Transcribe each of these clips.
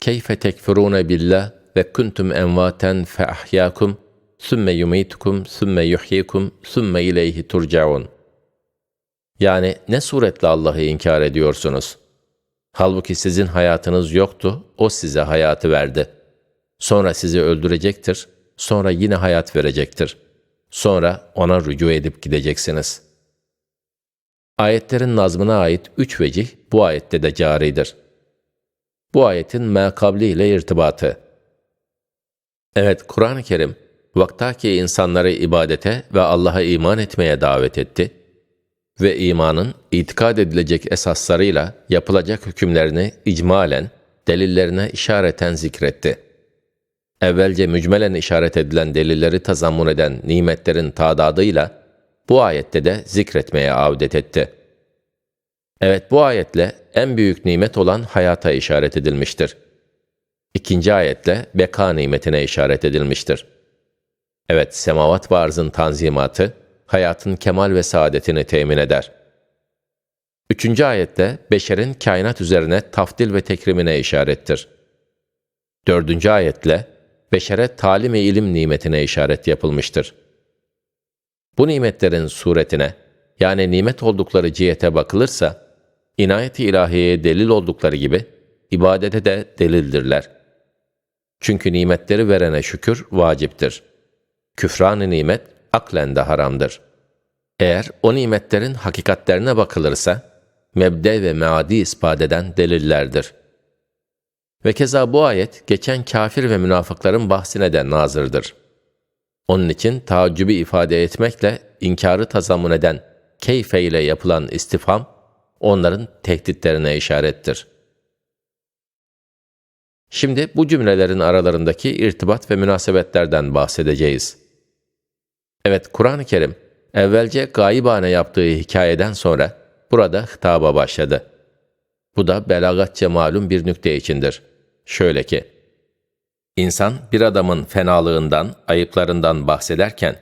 Keyfe tekfurune billah ve kuntum envaten fe ahyakum sümme yumitukum sümme yuhyikum sümme ileyhi turcaun. Yani ne suretle Allah'ı inkar ediyorsunuz? Halbuki sizin hayatınız yoktu, O size hayatı verdi. Sonra sizi öldürecektir, sonra yine hayat verecektir. Sonra O'na rücu edip gideceksiniz. Ayetlerin nazmına ait üç vecih bu ayette de caridir. Bu ayetin mekabli ile irtibatı. Evet, Kur'an-ı Kerim, vaktaki insanları ibadete ve Allah'a iman etmeye davet etti ve imanın itikad edilecek esaslarıyla yapılacak hükümlerini icmalen, delillerine işareten zikretti. Evvelce mücmelen işaret edilen delilleri tazammun eden nimetlerin tadadıyla bu ayette de zikretmeye avdet etti. Evet bu ayetle en büyük nimet olan hayata işaret edilmiştir. İkinci ayetle beka nimetine işaret edilmiştir. Evet semavat ve arzın tanzimatı, hayatın kemal ve saadetini temin eder. Üçüncü ayette beşerin kainat üzerine tafdil ve tekrimine işarettir. Dördüncü ayetle beşere talim ve ilim nimetine işaret yapılmıştır. Bu nimetlerin suretine, yani nimet oldukları cihete bakılırsa, inayet-i ilahiyeye delil oldukları gibi, ibadete de delildirler. Çünkü nimetleri verene şükür vaciptir. Küfran-ı nimet, aklen de haramdır. Eğer o nimetlerin hakikatlerine bakılırsa, mebde ve meadi ispat eden delillerdir. Ve keza bu ayet, geçen kafir ve münafıkların bahsine de nazırdır. Onun için taaccübü ifade etmekle inkarı tazammun eden keyfe ile yapılan istifam, onların tehditlerine işarettir. Şimdi bu cümlelerin aralarındaki irtibat ve münasebetlerden bahsedeceğiz. Evet, Kur'an-ı Kerim, evvelce gaibane yaptığı hikayeden sonra burada hitaba başladı. Bu da belagatça malum bir nükte içindir. Şöyle ki, İnsan bir adamın fenalığından, ayıplarından bahsederken,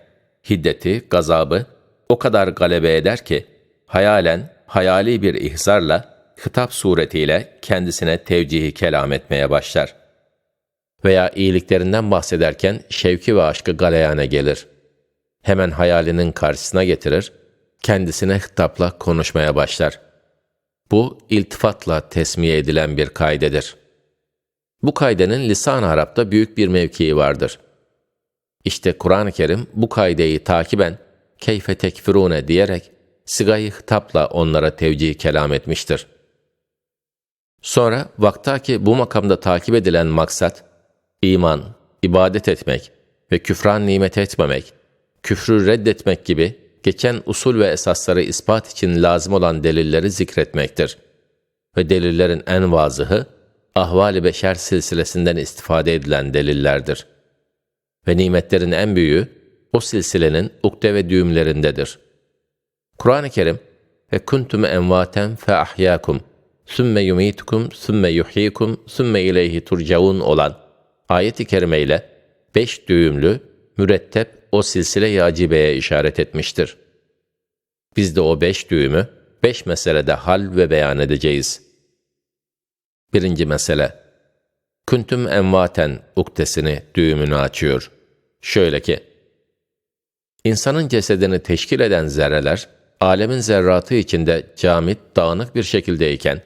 hiddeti, gazabı o kadar galebe eder ki, hayalen, hayali bir ihzarla, hitap suretiyle kendisine tevcihi kelam etmeye başlar. Veya iyiliklerinden bahsederken şevki ve aşkı galeyane gelir.'' hemen hayalinin karşısına getirir, kendisine hitapla konuşmaya başlar. Bu iltifatla tesmiye edilen bir kaydedir. Bu kaydenin lisan-ı Arap'ta büyük bir mevkii vardır. İşte Kur'an-ı Kerim bu kaydeyi takiben keyfe tekfirune diyerek sigayı hitapla onlara tevcih kelam etmiştir. Sonra vaktaki bu makamda takip edilen maksat, iman, ibadet etmek ve küfran nimet etmemek, küfrü reddetmek gibi geçen usul ve esasları ispat için lazım olan delilleri zikretmektir. Ve delillerin en vazıhı, ahvali beşer silsilesinden istifade edilen delillerdir. Ve nimetlerin en büyüğü, o silsilenin ukde ve düğümlerindedir. Kur'an-ı Kerim, ve kuntum envaten fe ahyakum, sümme yumitukum, sümme yuhyikum, sümme ileyhi turcaun olan ayet-i kerime ile beş düğümlü, mürettep o silsile-i işaret etmiştir. Biz de o beş düğümü, beş meselede hal ve beyan edeceğiz. Birinci mesele, Küntüm envaten uktesini, düğümünü açıyor. Şöyle ki, insanın cesedini teşkil eden zerreler, alemin zerratı içinde camit, dağınık bir şekildeyken,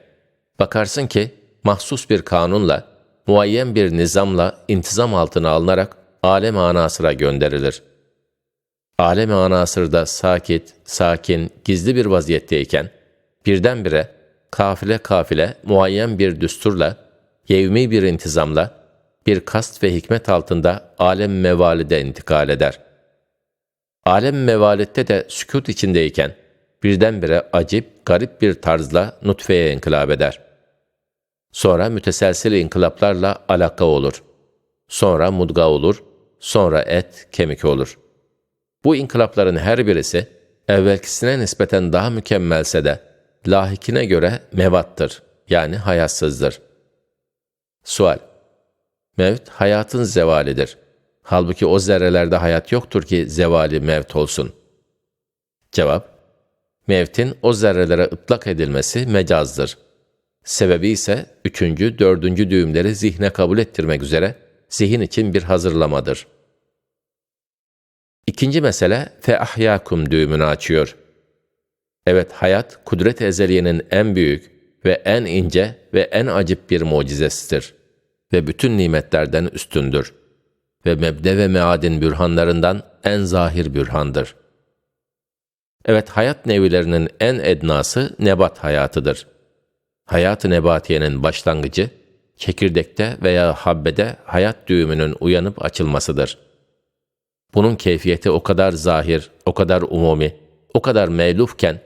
bakarsın ki mahsus bir kanunla, muayyen bir nizamla intizam altına alınarak alem anasıra gönderilir alem-i anasırda sakit, sakin, gizli bir vaziyetteyken, birdenbire kafile kafile muayyen bir düsturla, yevmi bir intizamla, bir kast ve hikmet altında alem mevalide intikal eder. Alem mevalette de sükut içindeyken, birdenbire acip, garip bir tarzla nutfeye inkılap eder. Sonra müteselsil inkılaplarla alaka olur. Sonra mudga olur, sonra et, kemik olur.'' Bu inkılapların her birisi evvelkisine nispeten daha mükemmelse de lahikine göre mevattır yani hayatsızdır. Sual Mevt hayatın zevalidir. Halbuki o zerrelerde hayat yoktur ki zevali mevt olsun. Cevap Mevtin o zerrelere ıtlak edilmesi mecazdır. Sebebi ise üçüncü, dördüncü düğümleri zihne kabul ettirmek üzere zihin için bir hazırlamadır. İkinci mesele fe ahyakum düğümünü açıyor. Evet hayat kudret ezeliyenin en büyük ve en ince ve en acip bir mucizesidir ve bütün nimetlerden üstündür ve mebde ve meadin bürhanlarından en zahir bürhandır. Evet hayat nevilerinin en ednası nebat hayatıdır. Hayat-ı nebatiyenin başlangıcı, çekirdekte veya habbede hayat düğümünün uyanıp açılmasıdır. Bunun keyfiyeti o kadar zahir, o kadar umumi, o kadar meylufken,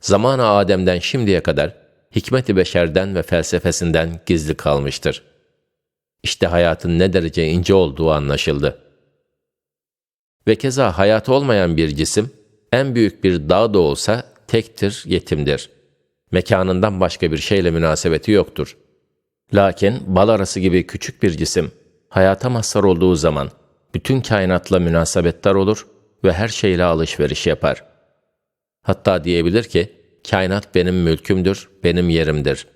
zamanı Adem'den şimdiye kadar hikmet-i beşerden ve felsefesinden gizli kalmıştır. İşte hayatın ne derece ince olduğu anlaşıldı. Ve keza hayatı olmayan bir cisim, en büyük bir dağ da olsa tektir, yetimdir. Mekanından başka bir şeyle münasebeti yoktur. Lakin bal arası gibi küçük bir cisim, hayata mazhar olduğu zaman bütün kainatla münasebettar olur ve her şeyle alışveriş yapar. Hatta diyebilir ki, kainat benim mülkümdür, benim yerimdir.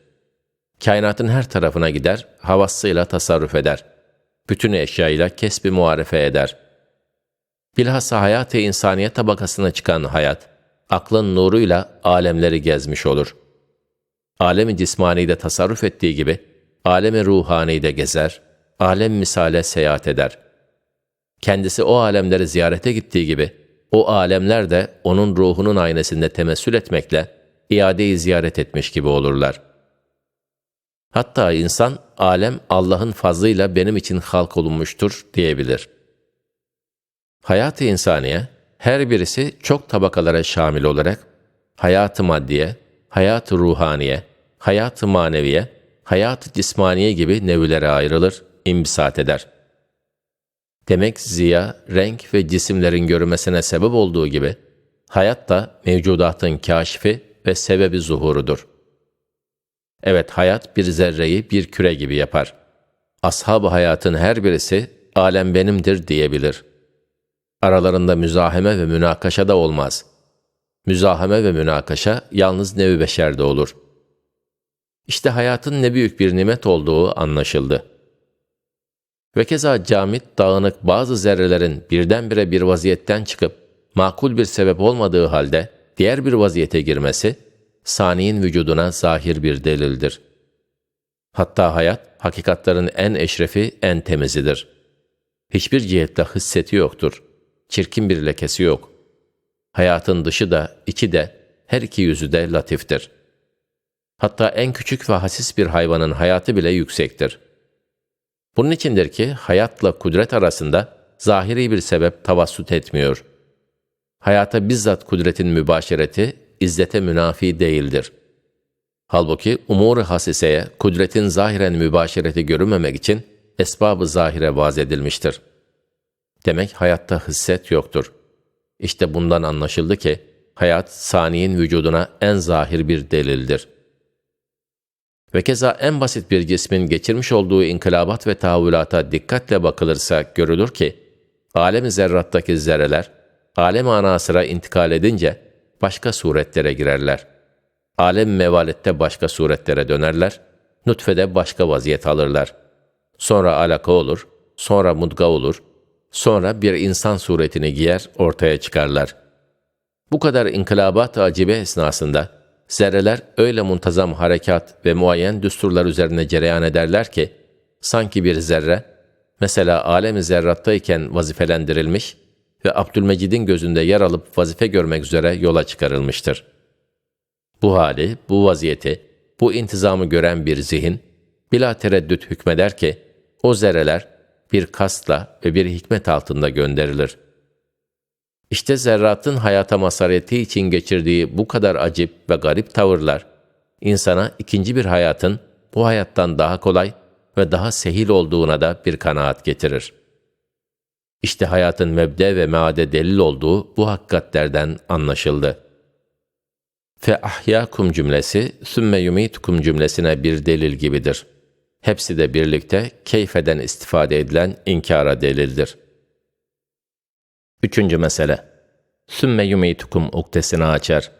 Kainatın her tarafına gider, havasıyla tasarruf eder. Bütün eşyayla kesbi muarefe eder. Bilhassa hayat-ı insaniye tabakasına çıkan hayat, aklın nuruyla alemleri gezmiş olur. Alemi cismani tasarruf ettiği gibi, alemi ruhani de gezer, alem misale seyahat eder. Kendisi o alemleri ziyarete gittiği gibi, o alemler de onun ruhunun aynesinde temessül etmekle, iadeyi ziyaret etmiş gibi olurlar. Hatta insan, alem Allah'ın fazlıyla benim için halk olunmuştur diyebilir. Hayat-ı insaniye, her birisi çok tabakalara şamil olarak, hayat-ı maddiye, hayat-ı ruhaniye, hayat-ı maneviye, hayat-ı cismaniye gibi nevilere ayrılır, imbisat eder. Demek ziya, renk ve cisimlerin görünmesine sebep olduğu gibi, hayat da mevcudatın kaşifi ve sebebi zuhurudur. Evet, hayat bir zerreyi bir küre gibi yapar. Ashab-ı hayatın her birisi, alem benimdir diyebilir. Aralarında müzaheme ve münakaşa da olmaz. Müzaheme ve münakaşa yalnız nevi beşerde olur.'' İşte hayatın ne büyük bir nimet olduğu anlaşıldı. Ve keza camit, dağınık bazı zerrelerin birdenbire bir vaziyetten çıkıp, makul bir sebep olmadığı halde diğer bir vaziyete girmesi, saniyin vücuduna zahir bir delildir. Hatta hayat, hakikatların en eşrefi, en temizidir. Hiçbir cihetle hisseti yoktur. Çirkin bir lekesi yok. Hayatın dışı da, içi de, her iki yüzü de latiftir.'' Hatta en küçük ve hasis bir hayvanın hayatı bile yüksektir. Bunun içindir ki hayatla kudret arasında zahiri bir sebep tavassut etmiyor. Hayata bizzat kudretin mübaşereti izzete münafi değildir. Halbuki umur-u hasiseye kudretin zahiren mübaşereti görünmemek için esbab-ı zahire vaz edilmiştir. Demek hayatta hisset yoktur. İşte bundan anlaşıldı ki hayat saniyin vücuduna en zahir bir delildir.'' Ve keza en basit bir cismin geçirmiş olduğu inkılabat ve tahvülata dikkatle bakılırsa görülür ki, alem-i zerrattaki zerreler, alem anasıra intikal edince başka suretlere girerler. Alem mevalette başka suretlere dönerler, nutfede başka vaziyet alırlar. Sonra alaka olur, sonra mudga olur, sonra bir insan suretini giyer, ortaya çıkarlar. Bu kadar inkılabat acibe esnasında, Zerreler öyle muntazam harekat ve muayyen düsturlar üzerine cereyan ederler ki, sanki bir zerre, mesela alem-i zerrattayken vazifelendirilmiş ve Abdülmecid'in gözünde yer alıp vazife görmek üzere yola çıkarılmıştır. Bu hali, bu vaziyeti, bu intizamı gören bir zihin, bila tereddüt hükmeder ki, o zerreler bir kastla ve bir hikmet altında gönderilir. İşte zerratın hayata masareti için geçirdiği bu kadar acip ve garip tavırlar, insana ikinci bir hayatın bu hayattan daha kolay ve daha sehil olduğuna da bir kanaat getirir. İşte hayatın mebde ve meade delil olduğu bu hakikatlerden anlaşıldı. Fe ahyâkum cümlesi, sümme yumitukum cümlesine bir delil gibidir. Hepsi de birlikte keyfeden istifade edilen inkara delildir.'' Üçüncü mesele. Sümme yumitukum uktesini açar.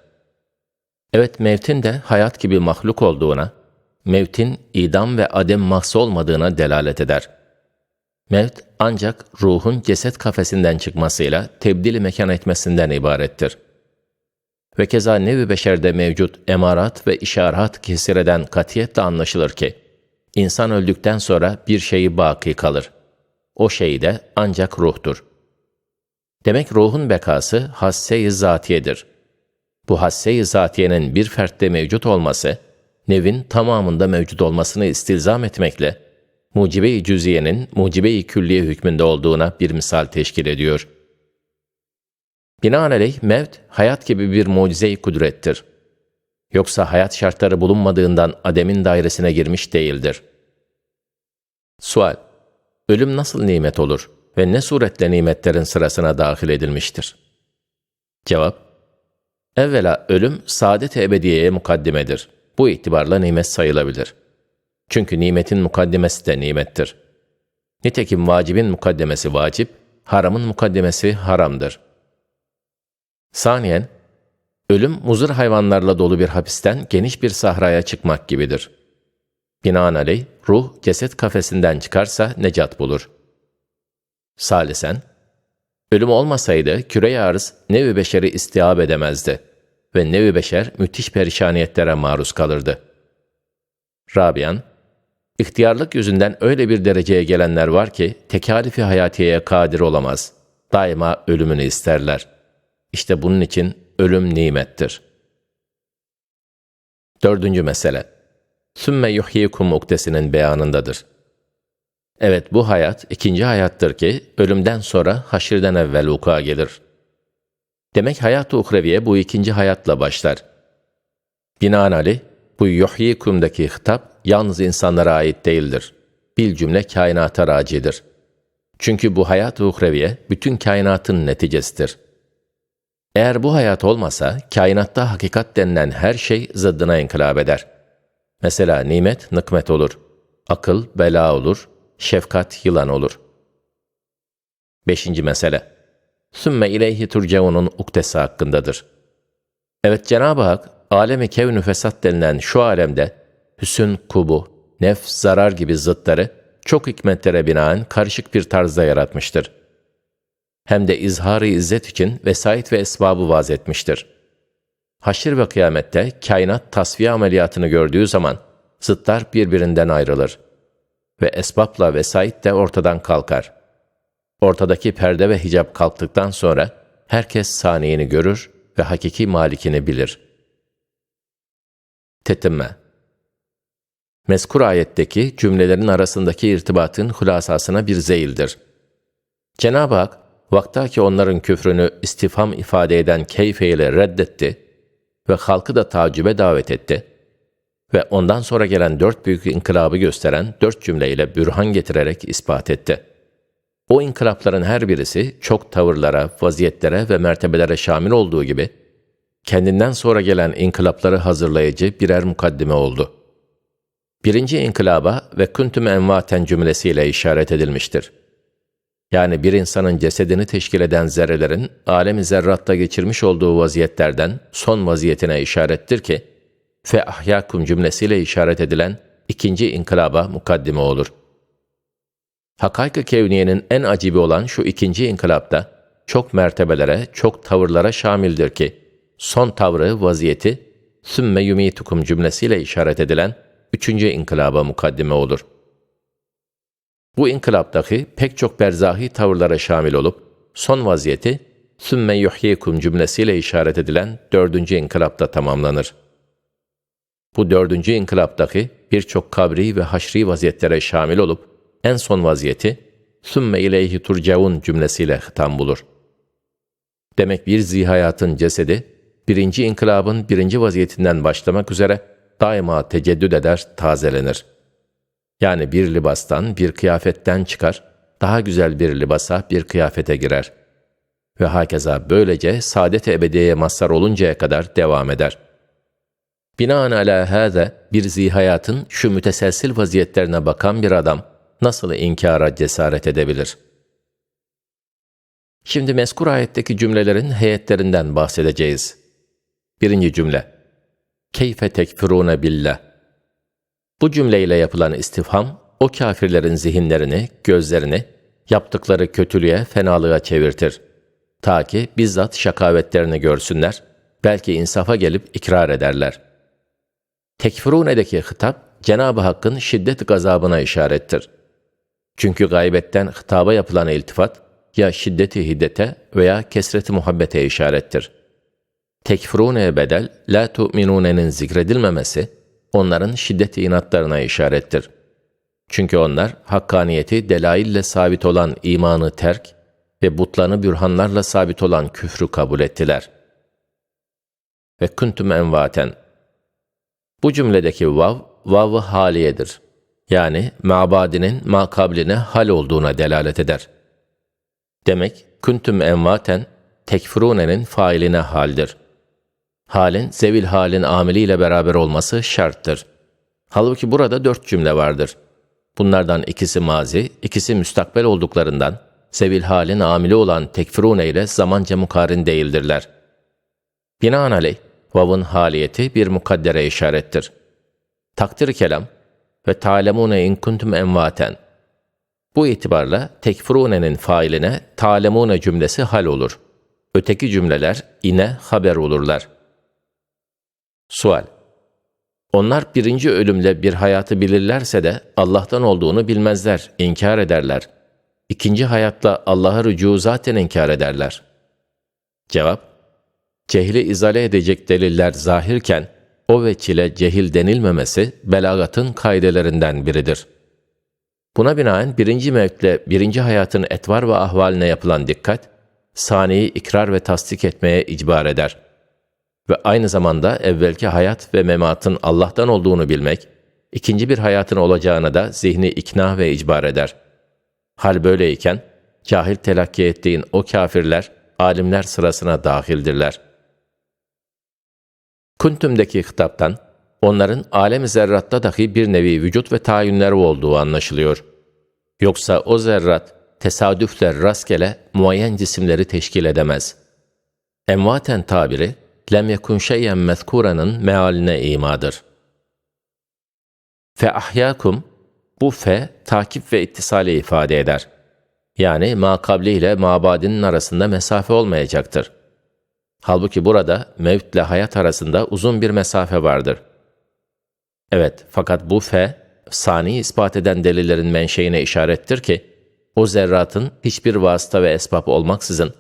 Evet mevtin de hayat gibi mahluk olduğuna, mevtin idam ve adem mahsı olmadığına delalet eder. Mevt ancak ruhun ceset kafesinden çıkmasıyla tebdili mekan etmesinden ibarettir. Ve keza nevi beşerde mevcut emarat ve işaret kesireden katiyetle anlaşılır ki, insan öldükten sonra bir şeyi baki kalır. O şey de ancak ruhtur. Demek ruhun bekası hasse-i zatiyedir. Bu hasse-i zatiyenin bir fertte mevcut olması, nevin tamamında mevcut olmasını istilzam etmekle, mucibe-i cüziyenin mucibe-i külliye hükmünde olduğuna bir misal teşkil ediyor. Binaenaleyh mevt, hayat gibi bir mucize-i kudrettir. Yoksa hayat şartları bulunmadığından ademin dairesine girmiş değildir. Sual Ölüm nasıl nimet olur ve ne suretle nimetlerin sırasına dahil edilmiştir? Cevap Evvela ölüm saadet-i ebediyeye mukaddimedir. Bu itibarla nimet sayılabilir. Çünkü nimetin mukaddemesi de nimettir. Nitekim vacibin mukaddemesi vacip, haramın mukaddemesi haramdır. Saniyen, ölüm muzır hayvanlarla dolu bir hapisten geniş bir sahraya çıkmak gibidir. Binaenaleyh ruh ceset kafesinden çıkarsa necat bulur. Salisen, ölüm olmasaydı küre arız nevi beşeri istihab edemezdi ve nevi beşer müthiş perişaniyetlere maruz kalırdı. Rabian, ihtiyarlık yüzünden öyle bir dereceye gelenler var ki tekalifi hayatiyeye kadir olamaz. Daima ölümünü isterler. İşte bunun için ölüm nimettir. Dördüncü mesele. Sümme yuhyikum uktesinin beyanındadır. Evet bu hayat ikinci hayattır ki ölümden sonra haşirden evvel vuku'a gelir. Demek hayat-ı uhreviye bu ikinci hayatla başlar. Binaenaleyh bu yuhyikum'daki hitap yalnız insanlara ait değildir. Bil cümle kainata racidir. Çünkü bu hayat-ı uhreviye bütün kainatın neticesidir. Eğer bu hayat olmasa, kainatta hakikat denilen her şey zıddına inkılap eder. Mesela nimet nıkmet olur, akıl bela olur, şefkat yılan olur. Beşinci mesele. Sümme ileyhi turcaunun uktesi hakkındadır. Evet Cenab-ı Hak, alemi kevnü fesat denilen şu alemde, hüsün, kubu, nef, zarar gibi zıtları çok hikmetlere binaen karışık bir tarzda yaratmıştır. Hem de izharı izzet için vesait ve esbabı vaz etmiştir. Haşir ve kıyamette kainat tasfiye ameliyatını gördüğü zaman zıtlar birbirinden ayrılır ve esbabla vesait de ortadan kalkar. Ortadaki perde ve hicap kalktıktan sonra herkes saniyeni görür ve hakiki malikini bilir. Tetimme Meskur ayetteki cümlelerin arasındaki irtibatın hülasasına bir zeyildir. Cenab-ı Hak, vaktaki onların küfrünü istifham ifade eden keyfe ile reddetti ve halkı da tacübe davet etti ve ondan sonra gelen dört büyük inkılabı gösteren dört cümleyle bürhan getirerek ispat etti. O inkılapların her birisi çok tavırlara, vaziyetlere ve mertebelere şamil olduğu gibi, kendinden sonra gelen inkılapları hazırlayıcı birer mukaddime oldu. Birinci inkılaba ve küntüm envaten cümlesiyle işaret edilmiştir. Yani bir insanın cesedini teşkil eden zerrelerin alemi zerratta geçirmiş olduğu vaziyetlerden son vaziyetine işarettir ki, fe ahyakum cümlesiyle işaret edilen ikinci inkılaba mukaddime olur. Hakaik-ı kevniyenin en acibi olan şu ikinci inkılapta çok mertebelere, çok tavırlara şamildir ki, son tavrı, vaziyeti, sümme yumitukum cümlesiyle işaret edilen üçüncü inkılaba mukaddime olur. Bu inkılaptaki pek çok berzahi tavırlara şamil olup, son vaziyeti, sümme yuhyikum cümlesiyle işaret edilen dördüncü inkılapta tamamlanır. Bu dördüncü inkılaptaki birçok kabri ve haşri vaziyetlere şamil olup, en son vaziyeti, sümme ileyhi turcaun cümlesiyle hitam bulur. Demek bir zihayatın cesedi, birinci inkılabın birinci vaziyetinden başlamak üzere daima teceddüd eder, tazelenir. Yani bir libastan, bir kıyafetten çıkar, daha güzel bir libasa, bir kıyafete girer. Ve hakeza böylece saadet-i ebediyeye mazhar oluncaya kadar devam eder. Binaen ala hâze bir zihayatın şu müteselsil vaziyetlerine bakan bir adam nasıl inkara cesaret edebilir? Şimdi meskur ayetteki cümlelerin heyetlerinden bahsedeceğiz. Birinci cümle. Keyfe tekfirune billah. Bu cümleyle yapılan istifham, o kafirlerin zihinlerini, gözlerini, yaptıkları kötülüğe, fenalığa çevirtir. Ta ki bizzat şakavetlerini görsünler, belki insafa gelip ikrar ederler. Tekfurune'deki hitap, Cenab-ı Hakk'ın şiddet gazabına işarettir. Çünkü gaybetten hitaba yapılan iltifat, ya şiddeti hiddete veya kesreti muhabbete işarettir. Tekfurune'ye bedel, la tu'minune'nin zikredilmemesi, onların şiddeti inatlarına işarettir. Çünkü onlar hakkaniyeti delaille sabit olan imanı terk ve butlanı bürhanlarla sabit olan küfrü kabul ettiler. Ve kuntum envaten. Bu cümledeki vav, vav-ı haliyedir. Yani mabadinin makabline hal olduğuna delalet eder. Demek kuntum envaten tekfurunenin failine haldir. Halin zevil halin ameliyle beraber olması şarttır. Halbuki burada dört cümle vardır. Bunlardan ikisi mazi, ikisi müstakbel olduklarından sevil halin amili olan tekfirune ile zamanca mukarin değildirler. Binaenaleyh, vav'ın haliyeti bir mukaddere işarettir. Takdir kelam ve talemune in kuntum envaten. Bu itibarla tekfurune'nin failine talemune cümlesi hal olur. Öteki cümleler ine haber olurlar. Sual onlar birinci ölümle bir hayatı bilirlerse de Allah'tan olduğunu bilmezler, inkar ederler. İkinci hayatla Allah'a rücu zaten inkar ederler. Cevap, cehli izale edecek deliller zahirken, o veçile cehil denilmemesi belagatın kaidelerinden biridir. Buna binaen birinci mevkle birinci hayatın etvar ve ahvaline yapılan dikkat, saniyi ikrar ve tasdik etmeye icbar eder ve aynı zamanda evvelki hayat ve mematın Allah'tan olduğunu bilmek, ikinci bir hayatın olacağına da zihni ikna ve icbar eder. Hal böyleyken, cahil telakki ettiğin o kafirler, alimler sırasına dahildirler. Kuntum'daki hitaptan, onların alem-i zerratta dahi bir nevi vücut ve tayinleri olduğu anlaşılıyor. Yoksa o zerrat, tesadüfler rastgele muayyen cisimleri teşkil edemez. Emvaten tabiri, lem yekun şeyyen mezkuranın mealine imadır. Fe ahyakum, bu fe takip ve ittisali ifade eder. Yani makabli ile mabadinin arasında mesafe olmayacaktır. Halbuki burada mevt ile hayat arasında uzun bir mesafe vardır. Evet, fakat bu fe, sani ispat eden delillerin menşeine işarettir ki, o zerratın hiçbir vasıta ve esbab olmaksızın,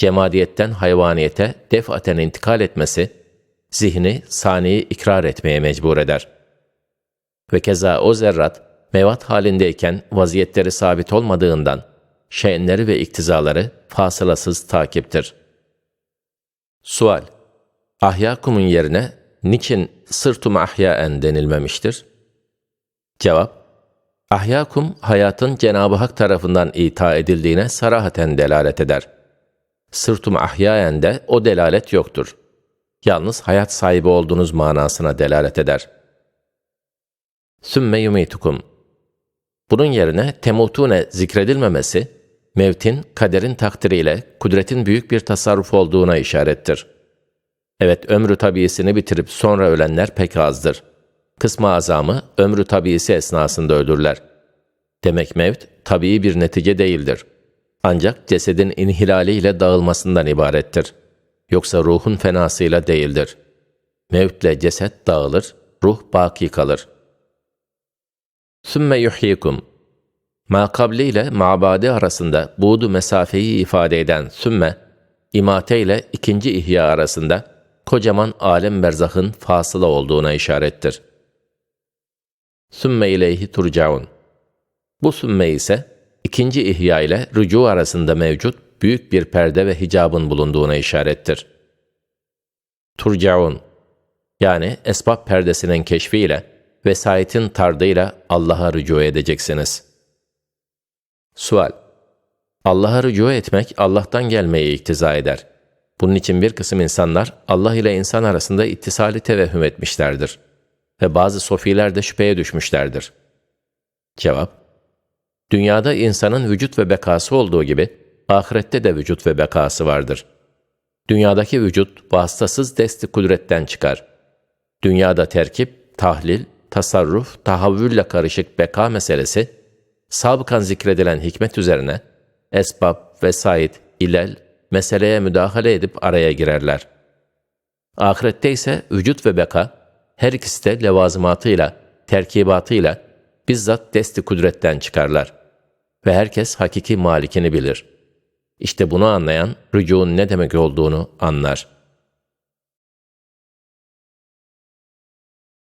cemadiyetten hayvaniyete defaten intikal etmesi, zihni saniyi ikrar etmeye mecbur eder. Ve keza o zerrat, mevat halindeyken vaziyetleri sabit olmadığından, şe'nleri ve iktizaları fasılasız takiptir. Sual Ahyakumun yerine niçin sırtum ahyaen denilmemiştir? Cevap Ahyakum, hayatın Cenab-ı Hak tarafından ita edildiğine sarahaten delalet eder.'' Sırtum ahyayen de o delalet yoktur. Yalnız hayat sahibi olduğunuz manasına delalet eder. Sümme yumitukum. Bunun yerine temutune zikredilmemesi, mevtin, kaderin takdiriyle kudretin büyük bir tasarruf olduğuna işarettir. Evet, ömrü tabiyesini bitirip sonra ölenler pek azdır. Kısmı azamı ömrü tabiyesi esnasında ölürler. Demek mevt, tabii bir netice değildir.'' Ancak cesedin inhilaliyle dağılmasından ibarettir. Yoksa ruhun fenasıyla değildir. Mevtle ceset dağılır, ruh baki kalır. Sümme yuhyikum. Makabli ile mabadi arasında buğdu mesafeyi ifade eden sümme, imate ile ikinci ihya arasında kocaman alem berzahın fasıla olduğuna işarettir. Sümme ileyhi turcaun. Bu sümme ise ikinci ihya ile rücu arasında mevcut büyük bir perde ve hicabın bulunduğuna işarettir. Turcaun yani esbab perdesinin keşfiyle vesayetin tardıyla Allah'a rücu edeceksiniz. Sual Allah'a rücu etmek Allah'tan gelmeyi iktiza eder. Bunun için bir kısım insanlar Allah ile insan arasında ittisali tevehhüm etmişlerdir. Ve bazı sofiler de şüpheye düşmüşlerdir. Cevap Dünyada insanın vücut ve bekası olduğu gibi, ahirette de vücut ve bekası vardır. Dünyadaki vücut vasıtasız desti kudretten çıkar. Dünyada terkip, tahlil, tasarruf, tahavvülle karışık beka meselesi, sabıkan zikredilen hikmet üzerine, esbab, vesait, ilel, meseleye müdahale edip araya girerler. Ahirette ise vücut ve beka, her ikisi de levazımatıyla, terkibatıyla, bizzat desti kudretten çıkarlar. Ve herkes hakiki malikini bilir. İşte bunu anlayan, rücuğun ne demek olduğunu anlar.''